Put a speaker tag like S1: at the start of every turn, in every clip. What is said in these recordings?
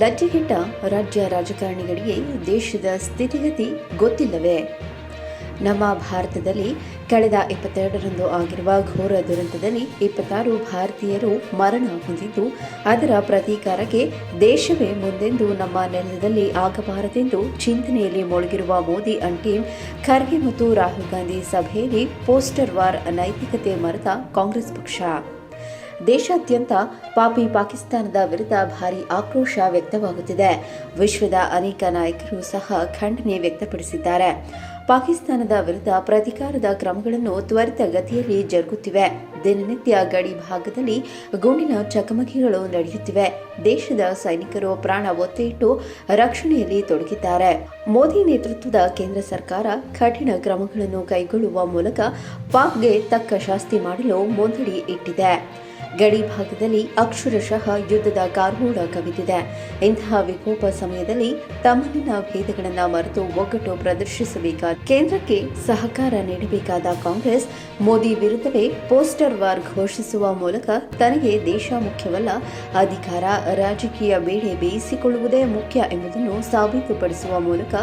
S1: ಲಜ್ಜೆಗೆಟ್ಟ ರಾಜ್ಯ ರಾಜಕಾರಣಿಗಳಿಗೆ ದೇಶದ ಸ್ಥಿತಿಗತಿ ಗೊತ್ತಿಲ್ಲವೇ? ನಮ್ಮ ಭಾರತದಲ್ಲಿ ಕಳೆದ ಇಪ್ಪತ್ತೆರಡರಂದು ಆಗಿರುವ ಘೋರ ದುರಂತದಲ್ಲಿ ಇಪ್ಪತ್ತಾರು ಭಾರತೀಯರು ಮರಣ ಹೊಂದಿದ್ದು, ಅದರ ಪ್ರತೀಕಾರಕ್ಕೆ ದೇಶವೇ ಮುಂದೆಂದು ನಮ್ಮ ನೆಲದಲ್ಲಿ ಆಗಬಾರದೆಂದು ಚಿಂತನೆಯಲ್ಲಿ ಮುಳುಗಿರುವ ಮೋದಿ ಅಂಡ್ ಟೀಮ್ ಖರ್ಗೆ ಮತ್ತು ರಾಹುಲ್ ಗಾಂಧಿ ಸಭೆಯಲ್ಲಿ ಪೋಸ್ಟರ್ ವಾರ್, ನೈತಿಕತೆ ಮರೆತ ಕಾಂಗ್ರೆಸ್ ಪಕ್ಷ. ದೇಶಾದ್ಯಂತ ಪಾಪಿ ಪಾಕಿಸ್ತಾನದ ವಿರುದ್ಧ ಭಾರೀ ಆಕ್ರೋಶ ವ್ಯಕ್ತವಾಗುತ್ತಿದೆ. ವಿಶ್ವದ ಅನೇಕ ನಾಯಕರು ಸಹ ಖಂಡನೆ ವ್ಯಕ್ತಪಡಿಸಿದ್ದಾರೆ. ಪಾಕಿಸ್ತಾನದ ವಿರುದ್ಧ ಪ್ರತಿಕಾರದ ಕ್ರಮಗಳನ್ನು ತ್ವರಿತ ಗತಿಯಲ್ಲಿ ಜರುಗುತ್ತಿವೆ. ದಿನನಿತ್ಯ ಗಡಿ ಭಾಗದಲ್ಲಿ ಗುಂಡಿನ ಚಕಮಕಿಗಳು ನಡೆಯುತ್ತಿವೆ. ದೇಶದ ಸೈನಿಕರು ಪ್ರಾಣ ಒತ್ತೆಯಿಟ್ಟು ರಕ್ಷಣೆಯಲ್ಲಿ ತೊಡಗಿದ್ದಾರೆ. ಮೋದಿ ನೇತೃತ್ವದ ಕೇಂದ್ರ ಸರ್ಕಾರ ಕಠಿಣ ಕ್ರಮಗಳನ್ನು ಕೈಗೊಳ್ಳುವ ಮೂಲಕ ಪಾಕ್ಗೆ ತಕ್ಕ ಶಾಸ್ತಿ ಮಾಡಲು ಮುಂದಡಿ ಇಟ್ಟಿದೆ. ಗಡಿ ಭಾಗದಲ್ಲಿ ಅಕ್ಷರಶಃ ಯುದ್ಧದ ಕಾರ್ಮೋಡ ಕವಿದಿದೆ. ಇಂತಹ ವಿಕೋಪ ಸಮಯದಲ್ಲಿ ತಮ್ಮಲ್ಲಿನ ಭೇದಗಳನ್ನು ಮರೆತು ಒಗ್ಗಟ್ಟು ಪ್ರದರ್ಶಿಸಬೇಕಾದ ಕೇಂದ್ರಕ್ಕೆ ಸಹಕಾರ ನೀಡಬೇಕಾದ ಕಾಂಗ್ರೆಸ್ ಮೋದಿ ವಿರುದ್ಧವೇ ಪೋಸ್ಟರ್ ವಾರ್ ಘೋಷಿಸುವ ಮೂಲಕ ತನಗೆ ದೇಶ ಮುಖ್ಯವಲ್ಲ. ಅಧಿಕಾರ, ರಾಜಕೀಯ ಬೇಳೆ ಬೇಯಿಸಿಕೊಳ್ಳುವುದೇ ಮುಖ್ಯ ಎಂಬುದನ್ನು ಸಾಬೀತುಪಡಿಸುವ ಮೂಲಕ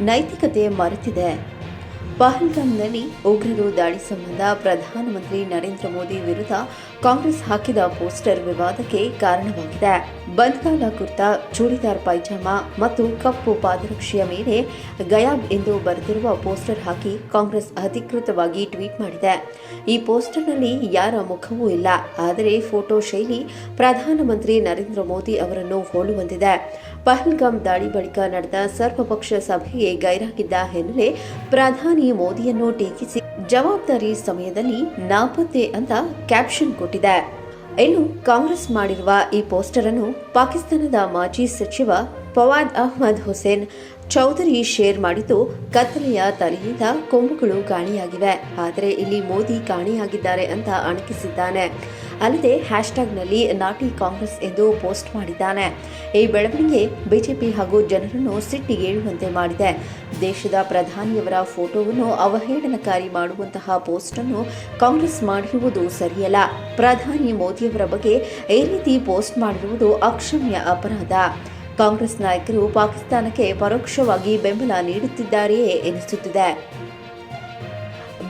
S1: ನೈತಿಕತೆ ಮರೆತಿದೆ. ಪಹಲ್ಗಾಮ್ನಲ್ಲಿ ಉಗ್ರರು ದಾಳಿ ಸಂಬಂಧ ಪ್ರಧಾನಮಂತ್ರಿ ನರೇಂದ್ರ ಮೋದಿ ವಿರುದ್ಧ ಕಾಂಗ್ರೆಸ್ ಹಾಕಿದ ಪೋಸ್ಟರ್ ವಿವಾದಕ್ಕೆ ಕಾರಣವಾಗಿದೆ. ಬಂದ್ಗಾಲ ಕುರ್ತಾ, ಚೂಡಿದಾರ್ ಪೈಜಾಮ ಮತ್ತು ಕಪ್ಪು ಪಾದರಕ್ಷೆಯ ಮೇಲೆ ಗಯಾಬ್ ಎಂದು ಬರೆದಿರುವ ಪೋಸ್ಟರ್ ಹಾಕಿ ಕಾಂಗ್ರೆಸ್ ಅಧಿಕೃತವಾಗಿ ಟ್ವೀಟ್ ಮಾಡಿದೆ. ಈ ಪೋಸ್ಟರ್ನಲ್ಲಿ ಯಾರ ಮುಖವೂ ಇಲ್ಲ, ಆದರೆ ಫೋಟೋ ಶೈಲಿ ಪ್ರಧಾನಮಂತ್ರಿ ನರೇಂದ್ರ ಮೋದಿ ಅವರನ್ನು ಹೋಲುವಂತಿದೆ ಪಹಲ್ಗಾಮ್ ದಾಳಿ ಬಳಿಕ ನಡೆದ ಸರ್ವಪಕ್ಷ ಸಭೆಗೆ ಗೈರಾಗಿದ್ದ ಹಿನ್ನೆಲೆ ಪ್ರಧಾನಿ ಮೋದಿಯನ್ನು ಟೀಕಿಸಿ ಜವಾಬ್ದಾರಿ ಸಮಯದಲ್ಲಿ ನಾಪತ್ತೆ ಅಂತ ಕ್ಯಾಪ್ಷನ್ ಕೊಟ್ಟಿದೆ. ಇನ್ನು ಕಾಂಗ್ರೆಸ್ ಮಾಡಿರುವ ಈ ಪೋಸ್ಟರ್ ಅನ್ನು ಪಾಕಿಸ್ತಾನದ ಮಾಜಿ ಸಚಿವ ಫವಾದ್ ಅಹ್ಮದ್ ಹುಸೇನ್ ಚೌಧರಿ ಶೇರ್ ಮಾಡಿದ್ದು ಕತ್ತಲೆಯ ತಲೆಯಿಂದ ಕೊಂಬುಗಳು ಕಾಣಿಯಾಗಿವೆ ಆದರೆ ಇಲ್ಲಿ ಮೋದಿ ಕಾಣಿಯಾಗಿದ್ದಾರೆ ಅಂತ ಅಣಕಿಸಿದ್ದಾನೆ. ಅಲ್ಲದೆ ಹ್ಯಾಶ್ಟ್ಯಾಗ್ನಲ್ಲಿ ನಾಟಿ ಕಾಂಗ್ರೆಸ್ ಎಂದು ಪೋಸ್ಟ್ ಮಾಡಿದ್ದಾನೆ. ಈ ಬೆಳವಣಿಗೆ ಬಿಜೆಪಿ ಹಾಗೂ ಜನರನ್ನು ಸಿಟ್ಟಿಗೇಳುವಂತೆ ಮಾಡಿದೆ. ದೇಶದ ಪ್ರಧಾನಿಯವರ ಫೋಟೋವನ್ನು ಅವಹೇಳನಕಾರಿ ಮಾಡುವಂತಹ ಪೋಸ್ಟ್ ಅನ್ನು ಕಾಂಗ್ರೆಸ್ ಮಾಡಿರುವುದು ಸರಿಯಲ್ಲ. ಪ್ರಧಾನಿ ಮೋದಿಯವರ ಬಗ್ಗೆ ಈ ರೀತಿ ಪೋಸ್ಟ್ ಮಾಡಿರುವುದು ಅಕ್ಷಮ್ಯ ಅಪರಾಧ. ಕಾಂಗ್ರೆಸ್ ನಾಯಕರು ಪಾಕಿಸ್ತಾನಕ್ಕೆ ಪರೋಕ್ಷವಾಗಿ ಬೆಂಬಲ ನೀಡುತ್ತಿದ್ದಾರೆಯೇ ಎನಿಸುತ್ತಿದೆ.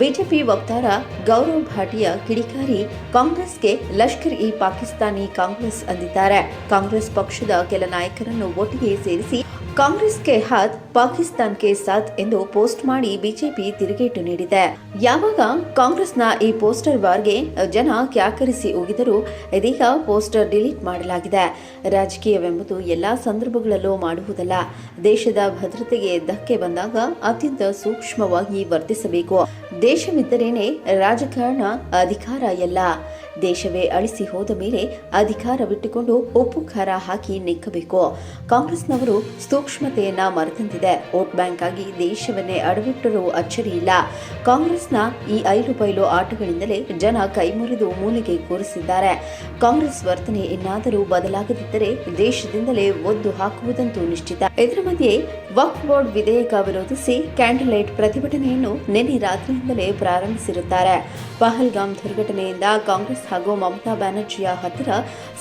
S1: ಬಿಜೆಪಿ ವಕ್ತಾರ ಗೌರವ್ ಭಾಟಿಯಾ ಕಿಡಿಕಾರಿ ಕಾಂಗ್ರೆಸ್ಗೆ ಲಷ್ಕರ್ ಇ ಪಾಕಿಸ್ತಾನಿ ಕಾಂಗ್ರೆಸ್ ಅಂದಿದ್ದಾರೆ. ಕಾಂಗ್ರೆಸ್ ಪಕ್ಷದ ಕೆಲ ನಾಯಕರನ್ನು ಒಟ್ಟಿಗೆ ಸೇರಿಸಿ ಕಾಂಗ್ರೆಸ್ ಕೆ ಹಾತ್, ಪಾಕಿಸ್ತಾನ್ಗೆ ಸಾತ್ ಎಂದು ಪೋಸ್ಟ್ ಮಾಡಿ ಬಿಜೆಪಿ ತಿರುಗೇಟು ನೀಡಿದೆ. ಯಾವಾಗ ಕಾಂಗ್ರೆಸ್ನ ಈ ಪೋಸ್ಟರ್ ಬಾರ್ಗೆ ಜನ ಕ್ಯಾಕರಿಸಿ ಹೋಗಿದರೂ ಇದೀಗ ಪೋಸ್ಟರ್ ಡಿಲೀಟ್ ಮಾಡಲಾಗಿದೆ. ರಾಜಕೀಯವೆಂಬುದು ಎಲ್ಲಾ ಸಂದರ್ಭಗಳಲ್ಲೂ ಮಾಡುವುದಲ್ಲ. ದೇಶದ ಭದ್ರತೆಗೆ ಧಕ್ಕೆ ಬಂದಾಗ ಅತ್ಯಂತ ಸೂಕ್ಷ್ಮವಾಗಿ ವರ್ತಿಸಬೇಕು. ದೇಶವಿದ್ದರೇನೆ ರಾಜಕಾರಣ ಅಧಿಕಾರ ಎಲ್ಲ ದೇಶವೇ ಅಳಿಸಿ ಹೋದ ಮೇಲೆ ಅಧಿಕಾರ ಬಿಟ್ಟುಕೊಂಡು ಉಪ್ಪು ಖಾರ ಹಾಕಿ ನಿಕ್ಕಬೇಕು. ಕಾಂಗ್ರೆಸ್ನವರು ಸೂಕ್ಷ್ಮತೆಯನ್ನ ಮರೆತಂತಿದೆ. ವೋಟ್ ಬ್ಯಾಂಕ್ ಆಗಿ ದೇಶವನ್ನೇ ಅಡವಿಟ್ಟರೂ ಅಚ್ಚರಿಯಿಲ್ಲ ಕಾಂಗ್ರೆಸ್ನ ಈ ಐಲು ಬೈಲು ಆಟಗಳಿಂದಲೇ ಜನ ಕೈಮುರಿದು ಮೂಲೆಗೆ ಕೂರಿಸಿದ್ದಾರೆ. ಕಾಂಗ್ರೆಸ್ ವರ್ತನೆ ಇನ್ನಾದರೂ ಬದಲಾಗದಿದ್ದರೆ ದೇಶದಿಂದಲೇ ಒದ್ದು ಹಾಕುವುದಂತೂ ನಿಶ್ಚಿತ. ಇದರ ಮಧ್ಯೆ ವಕ್ಫ್ ಬೋರ್ಡ್ ವಿಧೇಯಕ ವಿರೋಧಿಸಿ ಕ್ಯಾಂಡಲ್ ಪ್ರತಿಭಟನೆಯನ್ನು ನಿನ್ನೆ ರಾತ್ರಿಯಿಂದಲೇ ಪ್ರಾರಂಭಿಸಿರುತ್ತಾರೆ. ಪಹಲ್ಗಾಮ್ ದುರ್ಘಟನೆಯಿಂದ ಕಾಂಗ್ರೆಸ್ ಹಾಗೂ ಮಮತಾ ಬ್ಯಾನರ್ಜಿಯ ಹತ್ತಿರ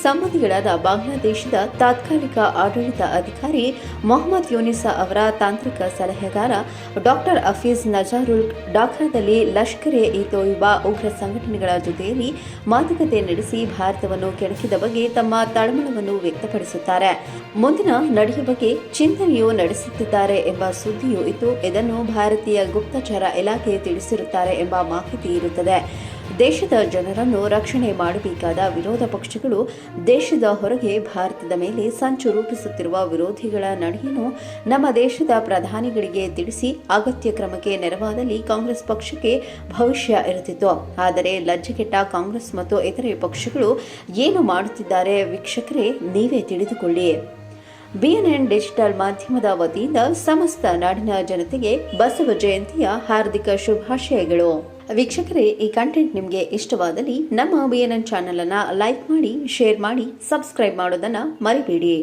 S1: ಸಂಬಂಧಿಗಳಾದ ಬಾಂಗ್ಲಾದೇಶದ ತಾತ್ಕಾಲಿಕ ಆಡಳಿತ ಅಧಿಕಾರಿ ಮೊಹಮ್ಮದ್ ಯೂನಿಸಾ ಅವರ ತಾಂತ್ರಿಕ ಸಲಹೆಗಾರ ಡಾಕ್ಟರ್ ಅಫೀಜ್ ನಜಾರುಲ್ ಡಾಕ್ರಾದಲ್ಲಿ ಲಷ್ಕರ್ ಎ ತೊಯ್ಬಾ ಉಗ್ರ ಸಂಘಟನೆಗಳ ಜೊತೆಯಲ್ಲಿ ಮಾತುಕತೆ ನಡೆಸಿ ಭಾರತವನ್ನು ಕೆಣಕಿದ ಬಗ್ಗೆ ತಮ್ಮ ತಳಮಳವನ್ನು ವ್ಯಕ್ತಪಡಿಸುತ್ತಾರೆ. ಮುಂದಿನ ನಡೆಯ ಬಗ್ಗೆ ಚಿಂತನೆಯೂ ನಡೆಸುತ್ತಿದ್ದಾರೆ ಎಂಬ ಸುದ್ದಿಯೂ ಇತ್ತು. ಇದನ್ನು ಭಾರತೀಯ ಗುಪ್ತಚರ ಇಲಾಖೆ ತಿಳಿಸಿರುತ್ತಾರೆ ಎಂಬ ಮಾಹಿತಿ ಇರುತ್ತದೆ. ದೇಶದ ಜನರನ್ನು ರಕ್ಷಣೆ ಮಾಡಬೇಕಾದ ವಿರೋಧ ಪಕ್ಷಗಳು ದೇಶದ ಹೊರಗೆ ಭಾರತದ ಮೇಲೆ ಸಂಚು ರೂಪಿಸುತ್ತಿರುವ ವಿರೋಧಿಗಳ ನಡೆಯನ್ನು ನಮ್ಮ ದೇಶದ ಪ್ರಧಾನಿಗಳಿಗೆ ತಿಳಿಸಿ ಅಗತ್ಯ ಕ್ರಮಕ್ಕೆ ನೆರವಾದಲ್ಲಿ ಕಾಂಗ್ರೆಸ್ ಪಕ್ಷಕ್ಕೆ ಭವಿಷ್ಯ ಇರುತ್ತಿತ್ತು. ಆದರೆ ಲಜ್ಜೆಗೆಟ್ಟ ಕಾಂಗ್ರೆಸ್ ಮತ್ತು ಇತರೆ ಪಕ್ಷಗಳು ಏನು ಮಾಡುತ್ತಿದ್ದಾರೆ ವೀಕ್ಷಕರೇ, ನೀವೇ ತಿಳಿದುಕೊಳ್ಳಿ. ಬಿಎನ್ಎನ್ ಡಿಜಿಟಲ್ ಮಾಧ್ಯಮದ ವತಿಯಿಂದ ಸಮಸ್ತ ನಾಡಿನ ಜನತೆಗೆ ಬಸವ ಜಯಂತಿಯ ಹಾರ್ದಿಕ ಶುಭಾಶಯಗಳು. ವೀಕ್ಷಕರೇ, ಈ ಕಂಟೆಂಟ್ ನಿಮಗೆ ಇಷ್ಟವಾದಲ್ಲಿ ನಮ್ಮ ಬಿಎನ್ಎನ್ ಚಾನೆಲ್ ಅನ್ನ ಲೈಕ್ ಮಾಡಿ ಶೇರ್ ಮಾಡಿ ಸಬ್ಸ್ಕ್ರೈಬ್ ಮಾಡೋದನ್ನ ಮರಿಬೇಡಿ.